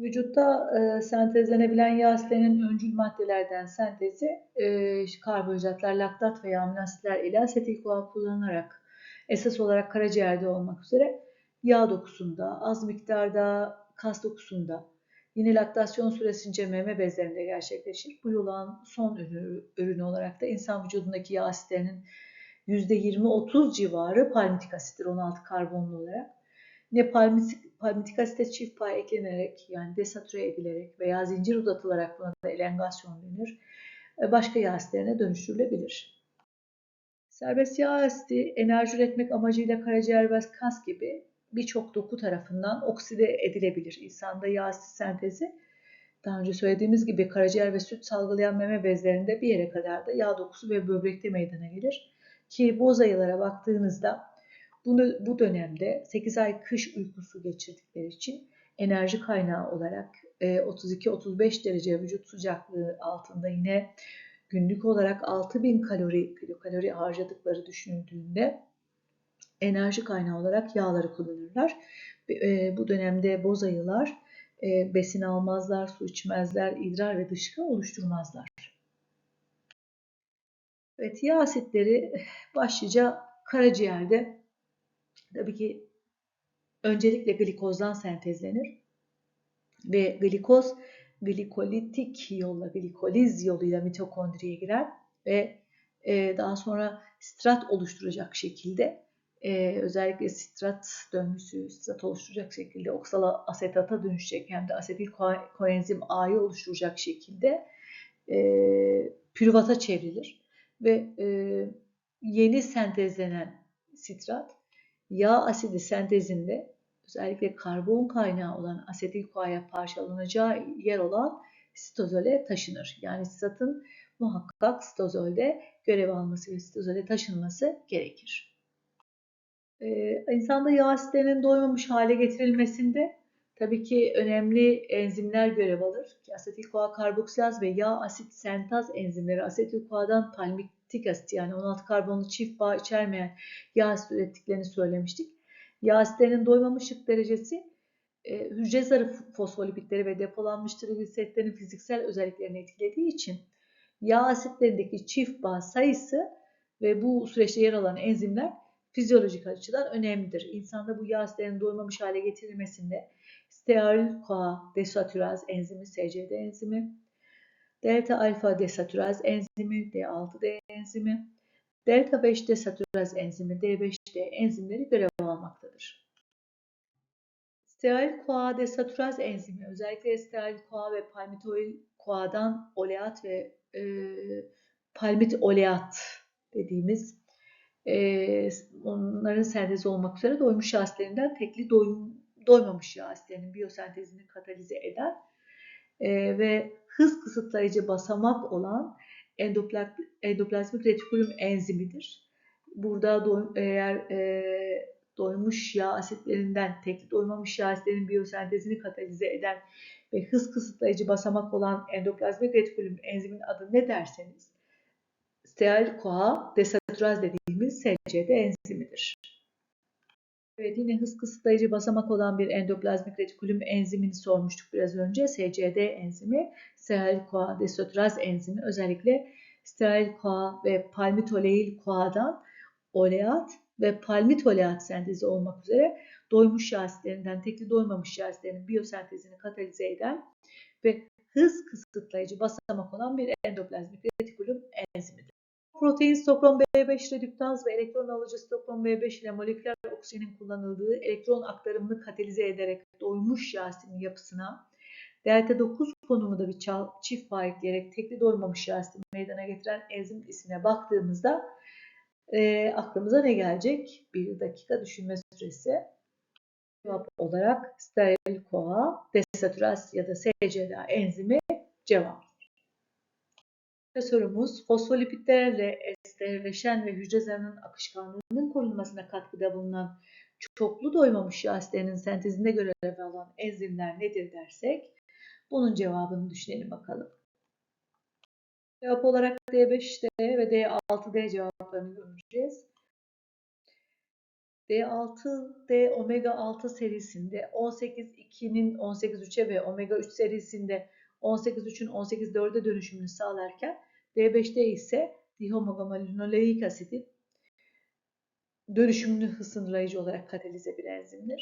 Vücutta e, sentezlenebilen yağ asitlerinin öncül maddelerden sentezi e, karbonhidratlar, laktat veya amino ile asetil koa kullanılarak esas olarak karaciğerde olmak üzere yağ dokusunda, az miktarda kas dokusunda, yine laktasyon süresince meme bezlerinde gerçekleşir. Bu yolun son ürünü, ürünü olarak da insan vücudundaki yağ asitlerinin %20-30 civarı palmitik asittir 16 karbonlu olarak. Ne palmitik, palmitik asite çift pay eklenerek yani desatüre edilerek veya zincir uzatılarak buna da elengasyon denir. E, başka yağ asitlerine dönüştürülebilir. Serbest yağ asidi enerji üretmek amacıyla karaciğer ve kas gibi birçok doku tarafından okside edilebilir. İnsanda yağ asit sentezi daha önce söylediğimiz gibi karaciğer ve süt salgılayan meme bezlerinde bir yere kadar da yağ dokusu ve böbrekte meydana gelir. Ki bu ayılara baktığınızda bunu, bu dönemde 8 ay kış uykusu geçirdikleri için enerji kaynağı olarak 32-35 e, derece vücut sıcaklığı altında yine günlük olarak 6000 kalori kilokalori harcadıkları düşünüldüğünde enerji kaynağı olarak yağları kullanırlar. E, bu dönemde boz ayılar e, besin almazlar, su içmezler, idrar ve dışkı oluşturmazlar. Evet, yağ asitleri başlıca karaciğerde tabii ki öncelikle glikozdan sentezlenir ve glikoz glikolitik yolla, glikoliz yoluyla mitokondriye girer ve e, daha sonra strat oluşturacak şekilde e, özellikle strat döngüsü strat oluşturacak şekilde oksal asetata dönüşecek hem de asetil koenzim A'yı oluşturacak şekilde e, pürüvata çevrilir ve e, yeni sentezlenen sitrat yağ asidi sentezinde özellikle karbon kaynağı olan asetil koaya parçalanacağı yer olan sitozole taşınır. Yani sitratın muhakkak sitozolde görev alması ve sitozole taşınması gerekir. Ee, insanda yağ asitlerinin doymamış hale getirilmesinde tabii ki önemli enzimler görev alır. Asetil-CoA karboksilaz ve yağ asit sentaz enzimleri asetil-CoA'dan palmitik asit yani 16 karbonlu çift bağ içermeyen yağ asit ürettiklerini söylemiştik. Yağ asitlerinin doymamışlık derecesi e, hücre zarı fosfolipitleri ve depolanmış trigliseritlerin fiziksel özelliklerini etkilediği için yağ asitlerindeki çift bağ sayısı ve bu süreçte yer alan enzimler fizyolojik açıdan önemlidir. İnsanda bu yağ asitlerinin doymamış hale getirilmesinde stearil CoA desatüraz enzimi, SCD enzimi, delta alfa desatüraz enzimi, D6D enzimi, delta 5 desatüraz enzimi, D5D enzimleri görev almaktadır. Steril CoA desatüraz enzimi özellikle steril CoA ve palmitoil CoA'dan oleat ve e, palmit oleat dediğimiz e, onların sentezi olmak üzere doymuş yağ asitlerinden tekli doymamış yağ asitlerinin biyosentezini katalize eden e, ve hız kısıtlayıcı basamak olan endoplazmik retikulum enzimidir. Burada do, eğer e, doymuş yağ asitlerinden tekli doymamış yağ asitlerinin biyosentezini katalize eden ve hız kısıtlayıcı basamak olan endoplazmik retikulum enzimin adı ne derseniz steril CoA desatüraz dediğimiz SCD enzimidir. Evet yine hız kısıtlayıcı basamak olan bir endoplazmik retikulum enzimini sormuştuk biraz önce. SCD enzimi, steril CoA desatüraz enzimi özellikle steril CoA ve palmitoleil CoA'dan oleat ve palmitoleat sentezi olmak üzere doymuş yağ asitlerinden tekli doymamış yağ asitlerinin biyosentezini katalize eden ve hız kısıtlayıcı basamak olan bir endoplazmik retikulum enzimidir. Protein stokron B5 redüktaz ve elektron alıcı stokron B5 ile moleküler oksijenin kullanıldığı elektron aktarımını katalize ederek doymuş yağ asitinin yapısına delta 9 konumunda bir çift bağ ekleyerek tekli doymamış yağ asitini meydana getiren enzim ismine baktığımızda e, aklımıza ne gelecek? Bir dakika düşünme süresi. Cevap olarak steril CoA, desatüraz ya da SCDA enzimi cevap. Sorumuz fosfolipitlerle esterleşen ve hücre zarının akışkanlığının korunmasına katkıda bulunan çoklu doymamış yağ asitlerinin sentezinde görev alan enzimler nedir dersek bunun cevabını düşünelim bakalım. Cevap olarak D5D ve D6D cevaplarını göreceğiz. D6, D omega 6 serisinde 18-2'nin 18-3'e ve omega 3 serisinde 18-3'ün 18-4'e dönüşümünü sağlarken D5'te ise dihomogomolinoleik asitin dönüşümünü hızlandırıcı olarak katalize bir enzimdir.